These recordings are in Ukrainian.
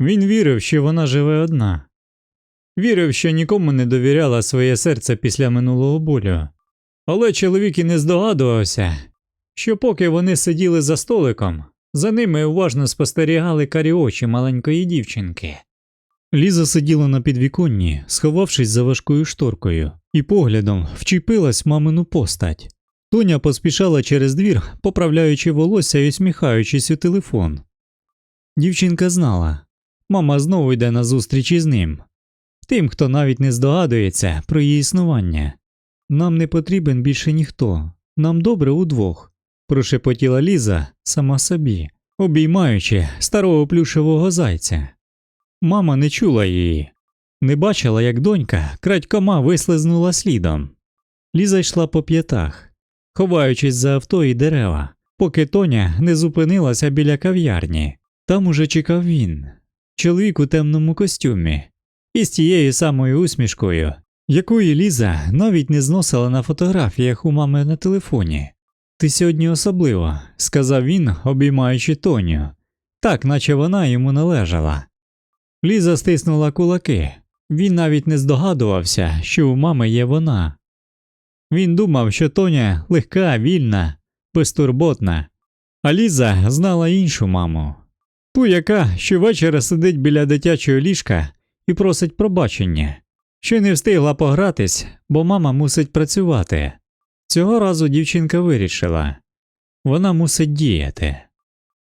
Він вірив, що вона живе одна. Вірив, що нікому не довіряла своє серце після минулого болю. Але чоловік і не здогадувався, що поки вони сиділи за столиком, за ними уважно спостерігали карі очі маленької дівчинки. Ліза сиділа на підвіконні, сховавшись за важкою шторкою, і поглядом вчепилась мамину постать. Тоня поспішала через двір, поправляючи волосся і усміхаючись у телефон. Дівчинка знала, мама знову йде на зустріч із ним. Тим, хто навіть не здогадується про її існування. Нам не потрібен більше ніхто, нам добре удвох, прошепотіла Ліза сама собі, обіймаючи старого плюшевого зайця. Мама не чула її, не бачила, як донька крадькома вислизнула слідом. Ліза йшла по п'ятах, ховаючись за авто і дерева, поки Тоня не зупинилася біля кав'ярні. Там уже чекав він, чоловік у темному костюмі, із тією самою усмішкою, якої Ліза навіть не зносила на фотографіях у мами на телефоні. Ти сьогодні особливо, сказав він, обіймаючи Тоню, так наче вона йому належала. Ліза стиснула кулаки. Він навіть не здогадувався, що у мами є вона. Він думав, що Тоня легка, вільна, безтурботна, а Ліза знала іншу маму ту, яка щовечора сидить біля дитячого ліжка і просить пробачення, що не встигла погратись, бо мама мусить працювати. Цього разу дівчинка вирішила вона мусить діяти.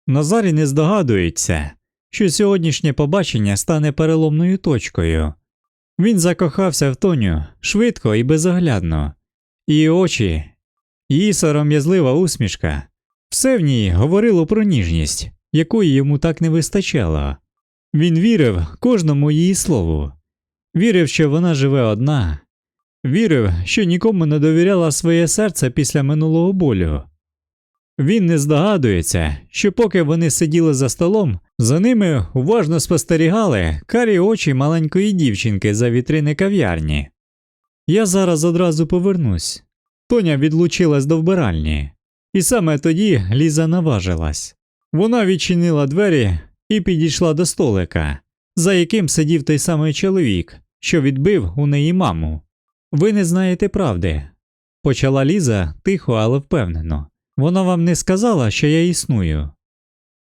Назарі не здогадується, що сьогоднішнє побачення стане переломною точкою. Він закохався в Тоню швидко і безоглядно, її очі, її сором'язлива усмішка, все в ній говорило про ніжність, якої йому так не вистачало. Він вірив кожному її слову, вірив, що вона живе одна, вірив, що нікому не довіряла своє серце після минулого болю. Він не здогадується, що поки вони сиділи за столом, за ними уважно спостерігали карі очі маленької дівчинки за вітрини кав'ярні. Я зараз одразу повернусь. Тоня відлучилась до вбиральні, і саме тоді Ліза наважилась. Вона відчинила двері і підійшла до столика, за яким сидів той самий чоловік, що відбив у неї маму. Ви не знаєте правди, почала Ліза тихо, але впевнено. Вона вам не сказала, що я існую.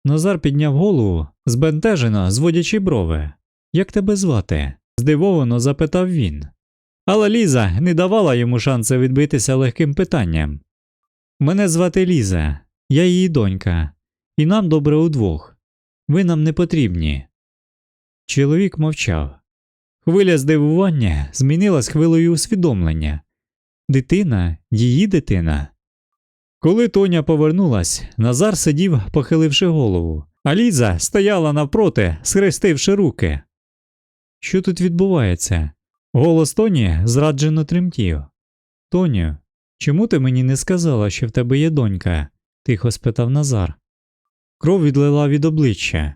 Назар підняв голову, збентежено зводячи брови. Як тебе звати? здивовано запитав він. Але Ліза не давала йому шансу відбитися легким питанням. Мене звати Ліза, я її донька, і нам добре удвох. Ви нам не потрібні. Чоловік мовчав. Хвиля здивування змінилась хвилею усвідомлення. Дитина, її дитина. Коли Тоня повернулась, Назар сидів, похиливши голову, а Ліза стояла навпроти, схрестивши руки. Що тут відбувається? Голос Тоні зраджено тремтів. Тоню, чому ти мені не сказала, що в тебе є донька? тихо спитав Назар. Кров відлила від обличчя.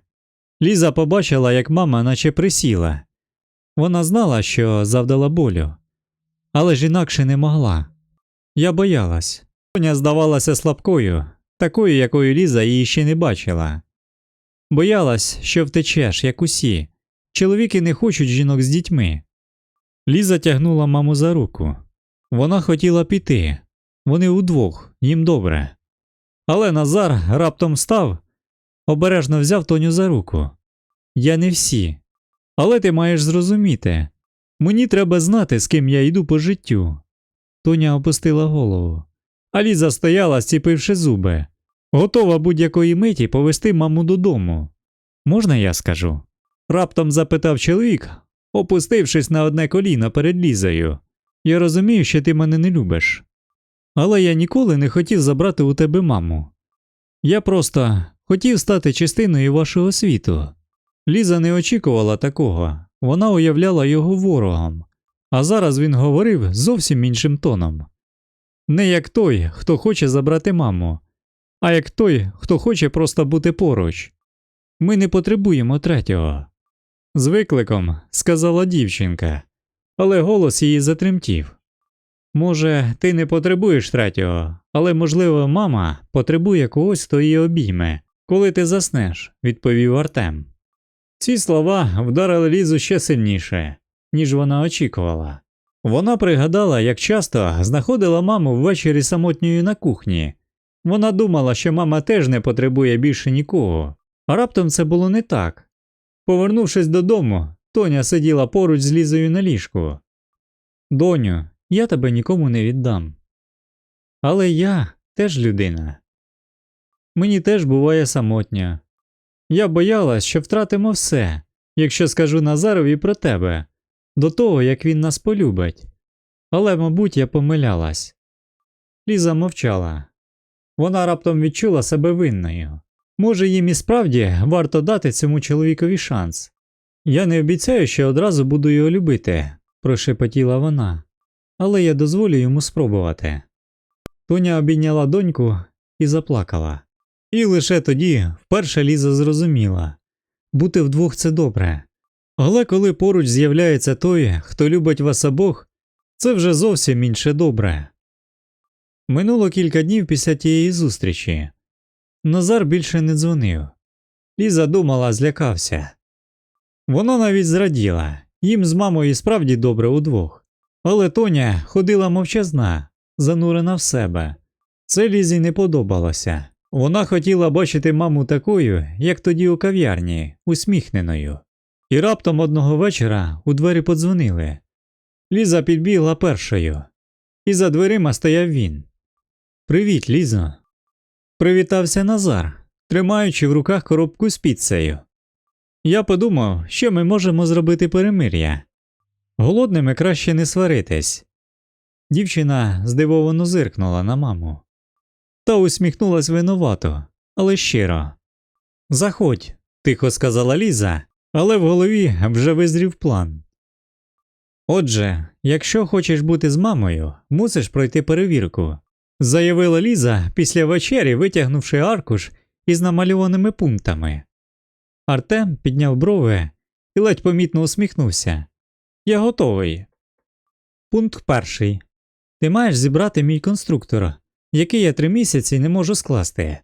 Ліза побачила, як мама наче присіла. Вона знала, що завдала болю, але ж інакше не могла. Я боялась. Тоня здавалася слабкою, такою, якою Ліза її ще не бачила. Боялась, що втечеш, як усі. Чоловіки не хочуть жінок з дітьми. Ліза тягнула маму за руку. Вона хотіла піти. Вони удвох, їм добре. Але Назар раптом став, обережно взяв Тоню за руку. Я не всі. Але ти маєш зрозуміти мені треба знати, з ким я йду по життю. Тоня опустила голову. А Ліза стояла, стіпивши зуби, готова будь-якої миті повести маму додому. Можна я скажу? Раптом запитав чоловік, опустившись на одне коліно перед Лізою. Я розумію, що ти мене не любиш. Але я ніколи не хотів забрати у тебе маму. Я просто хотів стати частиною вашого світу. Ліза не очікувала такого, вона уявляла його ворогом, а зараз він говорив зовсім іншим тоном. Не як той, хто хоче забрати маму, а як той, хто хоче просто бути поруч. Ми не потребуємо третього. З викликом сказала дівчинка, але голос її затремтів. Може, ти не потребуєш третього, але, можливо, мама потребує когось, хто її обійме, коли ти заснеш, відповів Артем. Ці слова вдарили Лізу ще сильніше, ніж вона очікувала. Вона пригадала, як часто знаходила маму ввечері самотньою на кухні. Вона думала, що мама теж не потребує більше нікого, а раптом це було не так. Повернувшись додому, Тоня сиділа поруч з Лізою на ліжку. Доню, я тебе нікому не віддам. Але я теж людина. Мені теж буває самотньо. Я боялась, що втратимо все, якщо скажу Назарові про тебе, до того, як він нас полюбить. Але, мабуть, я помилялась. Ліза мовчала. Вона раптом відчула себе винною. Може, їм і справді варто дати цьому чоловікові шанс. Я не обіцяю, що одразу буду його любити, прошепотіла вона, але я дозволю йому спробувати. Тоня обійняла доньку і заплакала. І лише тоді вперше Ліза зрозуміла бути вдвох це добре. Але коли поруч з'являється той, хто любить вас обох, це вже зовсім інше добре. Минуло кілька днів після тієї зустрічі. Назар більше не дзвонив. Ліза думала, злякався. Вона навіть зраділа їм з мамою справді добре удвох. Але Тоня ходила мовчазна, занурена в себе. Це Лізі не подобалося. Вона хотіла бачити маму такою, як тоді у кав'ярні, усміхненою. І раптом одного вечора у двері подзвонили. Ліза підбігла першою, і за дверима стояв він. Привіт, Лізо. Привітався Назар, тримаючи в руках коробку з піцею. Я подумав, що ми можемо зробити перемир'я. Голодними краще не сваритись. Дівчина здивовано зиркнула на маму та усміхнулась винувато, але щиро. Заходь, тихо сказала Ліза, але в голові вже визрів план. Отже, якщо хочеш бути з мамою, мусиш пройти перевірку, заявила Ліза після вечері, витягнувши аркуш із намальованими пунктами. Артем підняв брови і ледь помітно усміхнувся. Я готовий. Пункт перший. Ти маєш зібрати мій конструктор, який я три місяці не можу скласти.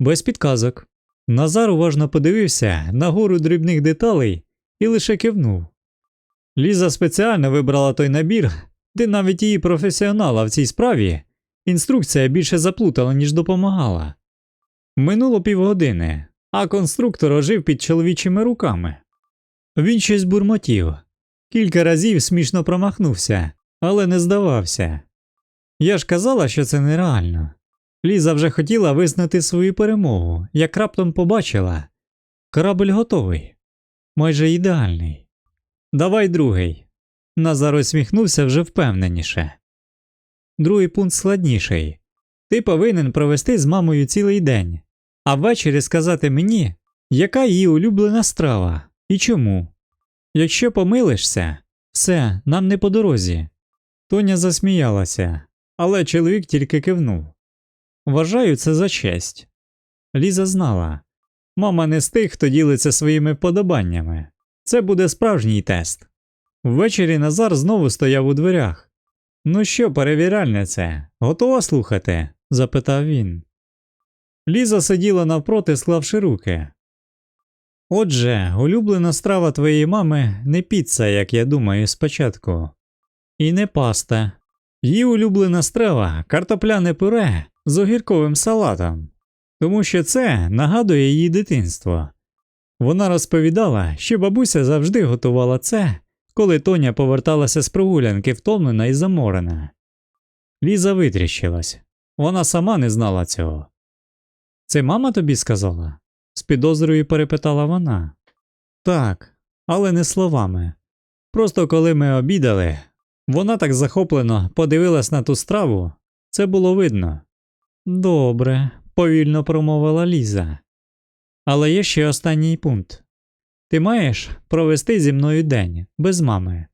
Без підказок. Назар уважно подивився на гору дрібних деталей і лише кивнув. Ліза спеціально вибрала той набір, де навіть її професіонала в цій справі інструкція більше заплутала, ніж допомагала. Минуло півгодини, а конструктор ожив під чоловічими руками. Він щось бурмотів, кілька разів смішно промахнувся, але не здавався. Я ж казала, що це нереально. Ліза вже хотіла визнати свою перемогу, як раптом побачила корабль готовий, майже ідеальний. Давай другий. Назар усміхнувся вже впевненіше. Другий пункт складніший. Ти повинен провести з мамою цілий день, а ввечері сказати мені, яка її улюблена страва і чому. Якщо помилишся, все, нам не по дорозі. Тоня засміялася, але чоловік тільки кивнув. Вважаю це за честь. Ліза знала мама не з тих, хто ділиться своїми вподобаннями. Це буде справжній тест. Ввечері Назар знову стояв у дверях. Ну що, перевіряльнице, готова слухати? запитав він. Ліза сиділа навпроти, склавши руки. Отже, улюблена страва твоєї мами не піца, як я думаю, спочатку, і не паста. Її улюблена страва картопляне пюре з огірковим салатом, тому що це нагадує її дитинство. Вона розповідала, що бабуся завжди готувала це, коли Тоня поверталася з прогулянки втомлена і заморена. Ліза витріщилась. Вона сама не знала цього. Це мама тобі сказала? з підозрою перепитала вона. Так, але не словами. Просто коли ми обідали, вона так захоплено подивилась на ту страву, це було видно. Добре, повільно промовила Ліза. Але є ще останній пункт ти маєш провести зі мною день без мами.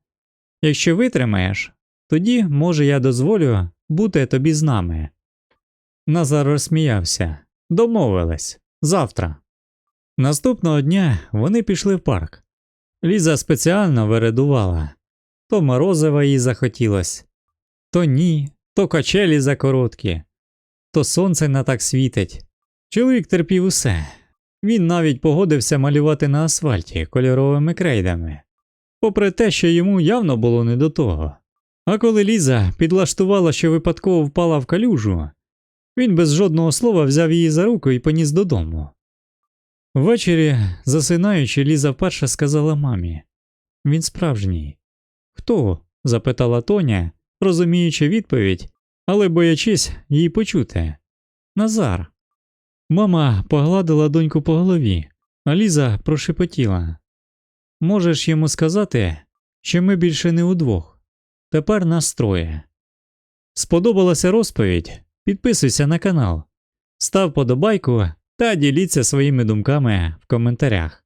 Якщо витримаєш, тоді, може, я дозволю бути тобі з нами. Назар розсміявся. Домовились завтра. Наступного дня вони пішли в парк. Ліза спеціально вередувала то морозива їй захотілось, то ні, то качелі закороткі, то сонце не так світить. Чоловік терпів усе. Він навіть погодився малювати на асфальті кольоровими крейдами, попри те, що йому явно було не до того. А коли Ліза підлаштувала, що випадково впала в калюжу, він без жодного слова взяв її за руку і поніс додому. Ввечері, засинаючи, Ліза вперше сказала мамі Він справжній. Хто? запитала Тоня, розуміючи відповідь, але боячись її почути. Назар. Мама погладила доньку по голові, а Ліза прошепотіла. Можеш йому сказати, що ми більше не удвох. Тепер нас троє. Сподобалася розповідь? Підписуйся на канал, став подобайку та діліться своїми думками в коментарях.